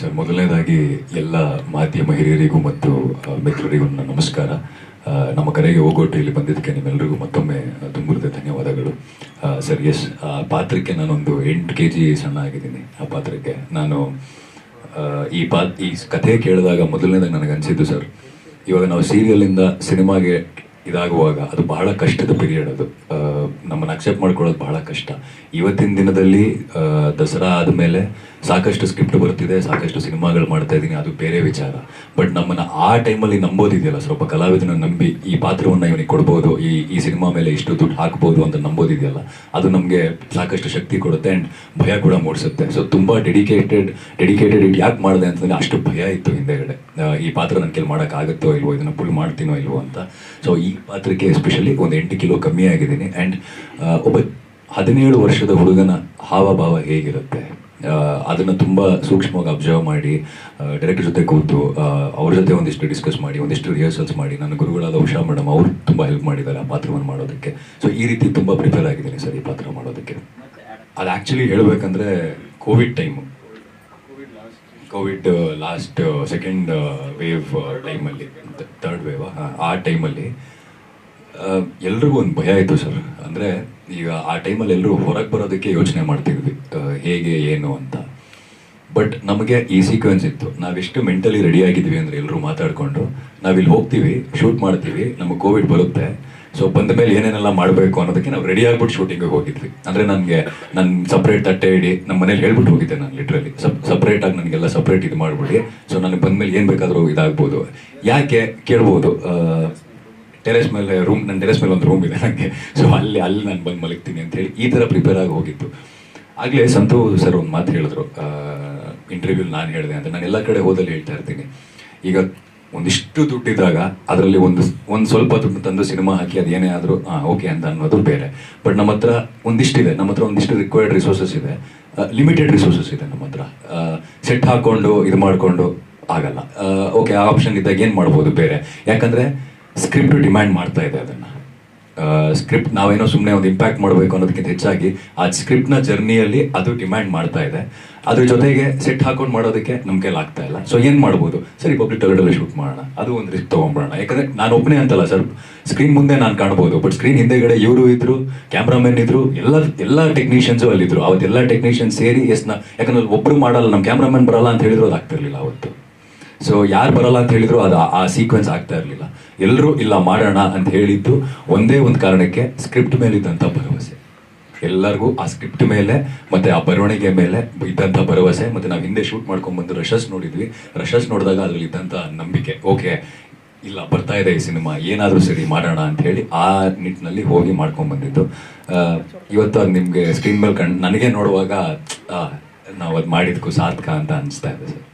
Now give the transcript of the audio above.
Sir, ಮೊದಲನೇದಾಗಿ ಎಲ್ಲ ಮಾಧ್ಯಮ ಹಿರಿಯರಿಗೂ ಮತ್ತು ಮಿತ್ರರಿಗೂ ನನ್ನ ನಮಸ್ಕಾರ. ನಮ್ಮ ಕರೆಗೆ ಹೋಗೋಟು ಇಲ್ಲಿ ಬಂದಿದ್ದಕ್ಕೆ ನಿಮ್ಮೆಲ್ಲರಿಗೂ ಮತ್ತೊಮ್ಮೆ ತುಂಬಿರುತ್ತೆ ಧನ್ಯವಾದಗಳು. ಸರ್, ಎಸ್, ಆ, ಪಾತ್ರಕ್ಕೆ ನಾನೊಂದು ಎಂಟು ಕೆ ಜಿ ಸಣ್ಣ ಆಗಿದ್ದೀನಿ. ಆ ಪಾತ್ರಕ್ಕೆ ನಾನು ಈ ಪಾ, ಈ ಕಥೆ ಕೇಳಿದಾಗ ಮೊದಲನೇದಾಗ ನನಗೆ ಅನಿಸಿದ್ದು ಸರ್, ಇವಾಗ ನಾವು ಸೀರಿಯಲಿಂದ ಸಿನಿಮಾಗೆ ಇದಾಗುವಾಗ ಅದು ಬಹಳ ಕಷ್ಟದ ಪೀರಿಯಡ್ ಅದು. ನಮ್ಮನ್ನು ಅಕ್ಸೆಪ್ಟ್ ಮಾಡ್ಕೊಳ್ಳೋದು ಬಹಳ ಕಷ್ಟ. ಇವತ್ತಿನ ದಿನದಲ್ಲಿ ದಸರಾ ಆದಮೇಲೆ ಸಾಕಷ್ಟು ಸ್ಕ್ರಿಪ್ಟ್ ಬರ್ತಿದೆ, ಸಾಕಷ್ಟು ಸಿನಿಮಾಗಳು ಮಾಡ್ತಾ ಇದ್ದೀನಿ, ಅದು ಬೇರೆ ವಿಚಾರ. ಬಟ್ ನಮ್ಮನ್ನು ಆ ಟೈಮಲ್ಲಿ ನಂಬೋದಿದೆಯಲ್ಲ, ಸ್ವಲ್ಪ ಕಲಾವಿದನ ನಂಬಿ ಈ ಪಾತ್ರವನ್ನು ಇವನಿಗೆ ಕೊಡ್ಬೋದು, ಈ ಈ ಸಿನಿಮಾ ಮೇಲೆ ಇಷ್ಟು ದುಡ್ಡು ಹಾಕ್ಬೋದು ಅಂತ ನಂಬೋದಿದೆಯಲ್ಲ. ಅದು ನಮಗೆ ಸಾಕಷ್ಟು ಶಕ್ತಿ ಕೊಡುತ್ತೆ ಆ್ಯಂಡ್ ಭಯ ಕೂಡ ಮೂಡಿಸುತ್ತೆ. ಸೊ ತುಂಬ ಡೆಡಿಕೇಟೆಡ್ ಡೆಡಿಕೇಟೆಡ್ ಇಟ್ ಯಾಕೆ ಮಾಡಿದೆ ಅಂತಂದರೆ ಅಷ್ಟು ಭಯ ಇತ್ತು ಹಿಂದೆಗಡೆ. ಈ ಪಾತ್ರ ನನ್ನ ಕೆಲವು ಮಾಡೋಕ್ಕಾಗುತ್ತೋ ಇಲ್ವೋ, ಇದನ್ನು ಫುಲ್ ಮಾಡ್ತೀನೋ ಇಲ್ವೋ ಅಂತ. ಸೊ ಈ ಪಾತ್ರಕ್ಕೆ ಎಸ್ಪೆಷಲಿ ಒಂದು ಎಂಟು ಕಿಲೋ ಕಮ್ಮಿ ಆಗಿದ್ದೀನಿ. ಆ್ಯಂಡ್ ಒಬ್ಬ ಹದಿನೇಳು ವರ್ಷದ ಹುಡುಗನ ಹಾವಭಾವ ಹೇಗಿರುತ್ತೆ? ಅದನ್ನು ತುಂಬ ಸೂಕ್ಷ್ಮವಾಗಿ ಅಬ್ಸರ್ವ್ ಮಾಡಿ ಡೈರೆಕ್ಟರ್ ಜೊತೆ ಕೂತು ಅವ್ರ ಜೊತೆ ಒಂದಿಷ್ಟು ಡಿಸ್ಕಸ್ ಮಾಡಿ, ಒಂದಿಷ್ಟು ರಿಹರ್ಸಲ್ಸ್ ಮಾಡಿ, ನನ್ನ ಗುರುಗಳಾದ ಉಷಾ ಮೇಡಮ್ ಅವರು ತುಂಬ ಹೆಲ್ಪ್ ಮಾಡಿದ್ದಾರೆ ಆ ಪಾತ್ರವನ್ನು ಮಾಡೋದಕ್ಕೆ. ಸೊ ಈ ರೀತಿ ತುಂಬ ಪ್ರಿಪೇರ್ ಆಗಿದ್ದೀನಿ ಸರ್ ಈ ಪಾತ್ರ ಮಾಡೋದಕ್ಕೆ. ಅದು ಆ್ಯಕ್ಚುಲಿ ಹೇಳಬೇಕಂದ್ರೆ covid time covid last second wave ಟೈಮಲ್ಲಿ ಥರ್ಡ್ ವೇವ್ ಆ ಟೈಮಲ್ಲಿ ಎಲ್ರಿಗೂ ಒಂದು ಭಯ ಇತ್ತು ಸರ್. ಅಂದರೆ ಈಗ ಆ ಟೈಮಲ್ಲಿ ಎಲ್ಲರೂ ಹೊರಗೆ ಬರೋದಕ್ಕೆ ಯೋಚನೆ ಮಾಡ್ತಿದ್ವಿ. ಹೇಗೆ, ಏನು ಅಂತ. ಬಟ್ ನಮಗೆ ಈ ಸೀಕ್ವೆನ್ಸ್ ಇತ್ತು. ನಾವೆಷ್ಟು ಮೆಂಟಲಿ ರೆಡಿ ಆಗಿದ್ವಿ ಅಂದರೆ ಎಲ್ಲರೂ ಮಾತಾಡಿಕೊಂಡು, ನಾವಿಲ್ಲಿ ಹೋಗ್ತೀವಿ ಶೂಟ್ ಮಾಡ್ತೀವಿ, ನಮಗೆ ಕೋವಿಡ್ ಬರುತ್ತೆ. ಸೊ ಬಂದ ಮೇಲೆ ಏನೇನೆಲ್ಲ ಮಾಡಬೇಕು ಅನ್ನೋದಕ್ಕೆ ನಾವು ರೆಡಿ ಆಗ್ಬಿಟ್ಟು ಶೂಟಿಂಗಿಗೆ ಹೋಗಿದ್ವಿ. ಅಂದರೆ ನನಗೆ ನನ್ನ ಸಪ್ರೇಟ್ ತಟ್ಟೆ ಇಡಿ ನಮ್ಮ ಮನೇಲಿ ಹೇಳ್ಬಿಟ್ಟು ಹೋಗಿದ್ದೆ ನಾನು ಲಿಟ್ರಲಿ ಸಪ್ ಸಪ್ರೇಟಾಗಿ ನನಗೆಲ್ಲ ಸಪ್ರೇಟ್ ಇದು ಮಾಡಿಬಿಡಿ. ಸೊ ನನಗೆ ಬಂದ ಮೇಲೆ ಏನು ಬೇಕಾದರೂ ಇದಾಗ್ಬೋದು. ಯಾಕೆ ಕೇಳ್ಬೋದು? ಟೆರೆಸ್ ಮೇಲೆ ರೂಮ್ ನನ್ನ ಟೆರೆಸ್ ಮೇಲೆ ಒಂದು ರೂಮ್ ಇದೆ ನನಗೆ ಸೊ ಅಲ್ಲಿ ಅಲ್ಲಿ ನಾನು ಬಂದು ಮಲಗ್ತೀನಿ ಅಂತ ಹೇಳಿ ಈ ಥರ ಪ್ರಿಪೇರ್ ಆಗಿ ಹೋಗಿತ್ತು ಆಗಲೇ ಸಂತು ಸರ್ ಒಂದು ಮಾತು ಹೇಳಿದ್ರು. ಇಂಟರ್ವ್ಯೂ ನಾನು ಹೇಳಿದೆ ಅಂತ. ನಾನು ಎಲ್ಲ ಕಡೆ ಹೋದಲ್ಲಿ ಹೇಳ್ತಾ ಇರ್ತೀನಿ. ಈಗ ಒಂದಿಷ್ಟು ದುಡ್ಡಿದ್ದಾಗ ಅದರಲ್ಲಿ ಒಂದು ಒಂದು ಸ್ವಲ್ಪ ದುಡ್ಡು ತಂದು ಸಿನಿಮಾ ಹಾಕಿ ಅದು ಏನೇ ಆದರೂ ಹಾಂ ಓಕೆ ಅಂತ ಅನ್ನೋದು ಬೇರೆ. ಬಟ್ ನಮ್ಮ ಹತ್ರ ಒಂದಿಷ್ಟಿದೆ. ನಮ್ಮ ಹತ್ರ ಒಂದಿಷ್ಟು ರಿಕ್ವೈರ್ಡ್ ರಿಸೋರ್ಸಸ್ ಇದೆ. ಲಿಮಿಟೆಡ್ ರಿಸೋರ್ಸಸ್ ಇದೆ ನಮ್ಮ ಹತ್ರ. ಸೆಟ್ ಹಾಕ್ಕೊಂಡು ಇದು ಮಾಡಿಕೊಂಡು ಆಗಲ್ಲ. ಓಕೆ ಆ ಆಪ್ಷನ್ ಇದ್ದಾಗ ಏನು ಮಾಡ್ಬೋದು ಬೇರೆ? ಯಾಕಂದರೆ ಸ್ಕ್ರಿಪ್ಟ್ ಡಿಮ್ಯಾಂಡ್ ಮಾಡ್ತಾ ಇದೆ ಅದನ್ನು. ಸ್ಕ್ರಿಪ್ಟ್ ನಾವೇನೋ ಸುಮ್ಮನೆ ಒಂದು ಇಂಪ್ಯಾಕ್ಟ್ ಮಾಡಬೇಕು ಅನ್ನೋದಕ್ಕಿಂತ ಹೆಚ್ಚಾಗಿ ಆ ಸ್ಕ್ರಿಪ್ಟ್ನ ಜರ್ನಿಯಲ್ಲಿ ಅದು ಡಿಮ್ಯಾಂಡ್ ಮಾಡ್ತಾ ಇದೆ. ಅದ್ರ ಜೊತೆಗೆ ಸೆಟ್ ಹಾಕೊಂಡು ಮಾಡೋದಕ್ಕೆ ನಮ್ಮ ಕೈಲಿ ಆಗ್ತಾ ಇಲ್ಲ. ಸೊ ಏನು ಮಾಡ್ಬೋದು? ಸರಿ ಪಬ್ಲಿಕ್ ಟಾಯ್ಲೆಟಲ್ಲಿ ಶೂಟ್ ಮಾಡೋಣ. ಅದು ಒಂದು ರಿಸ್ಕ್ ತೊಗೊಂಬಿಡೋಣ ಯಾಕಂದರೆ ನಾನು ಒಬ್ಬನೇ ಅಂತಲ್ಲ ಸರ್ ಸ್ಕ್ರೀನ್ ಮುಂದೆ ನಾನು ಕಾಣ್ಬೋದು. ಬಟ್ ಸ್ಕ್ರೀನ್ ಹಿಂದೆಗಡೆ ಇವರು ಇದ್ರು ಕ್ಯಾಮ್ರಾಮನ್ ಇದ್ರು ಎಲ್ಲ ಎಲ್ಲ ಟೆಕ್ನಿಷಿಯನ್ಸು ಅಲ್ಲಿದ್ರು. ಅವತ್ತೆಲ್ಲ ಟೆಕ್ನಿಷಿಯನ್ ಸೇರಿ ಎಸ್ನ ಯಾಕಂದ್ರೆ ಒಬ್ಬರು ಮಾಡಲ್ಲ ನಮ್ಮ ಕ್ಯಾಮ್ರಾಮನ್ ಬರಲ್ಲ ಅಂತ ಹೇಳಿದ್ರು ಅದು ಆಗ್ತಿರ್ಲಿಲ್ಲ ಅವತ್ತು. ಸೊ ಯಾರು ಬರಲ್ಲ ಅಂತ ಹೇಳಿದ್ರು ಅದು ಆ ಸೀಕ್ವೆನ್ಸ್ ಆಗ್ತಾ ಇರಲಿಲ್ಲ. ಎಲ್ಲರೂ ಇಲ್ಲ ಮಾಡೋಣ ಅಂತ ಹೇಳಿದ್ದು ಒಂದೇ ಒಂದು ಕಾರಣಕ್ಕೆ ಸ್ಕ್ರಿಪ್ಟ್ ಮೇಲೆ ಇದ್ದಂಥ ಭರವಸೆ. ಎಲ್ಲರಿಗೂ ಆ ಸ್ಕ್ರಿಪ್ಟ್ ಮೇಲೆ ಮತ್ತೆ ಆ ಬರವಣಿಗೆ ಮೇಲೆ ಇದ್ದಂಥ ಭರವಸೆ. ಮತ್ತೆ ನಾವು ಹಿಂದೆ ಶೂಟ್ ಮಾಡ್ಕೊಂಡ್ ಬಂದು ರಶಸ್ ನೋಡಿದ್ವಿ. ರಶಸ್ ನೋಡಿದಾಗ ಅದ್ರಲ್ಲಿ ಇದ್ದಂಥ ನಂಬಿಕೆ. ಓಕೆ, ಇಲ್ಲ, ಬರ್ತಾ ಇದೆ ಈ ಸಿನಿಮಾ. ಏನಾದರೂ ಸರಿ ಮಾಡೋಣ ಅಂತ ಹೇಳಿ ಆ ನಿಟ್ಟಿನಲ್ಲಿ ಹೋಗಿ ಮಾಡ್ಕೊಂಡ್ ಬಂದಿದ್ದು. ಇವತ್ತು ಅದು ನಿಮಗೆ ಸ್ಕ್ರೀನ್ ಮೇಲೆ ಕಂಡು ನನಗೆ ನೋಡುವಾಗ ನಾವು ಅದು ಮಾಡಿದ್ಕು ಸಾರ್ಥಕ ಅಂತ ಅನಿಸ್ತಾ ಇದೆ ಸರ್.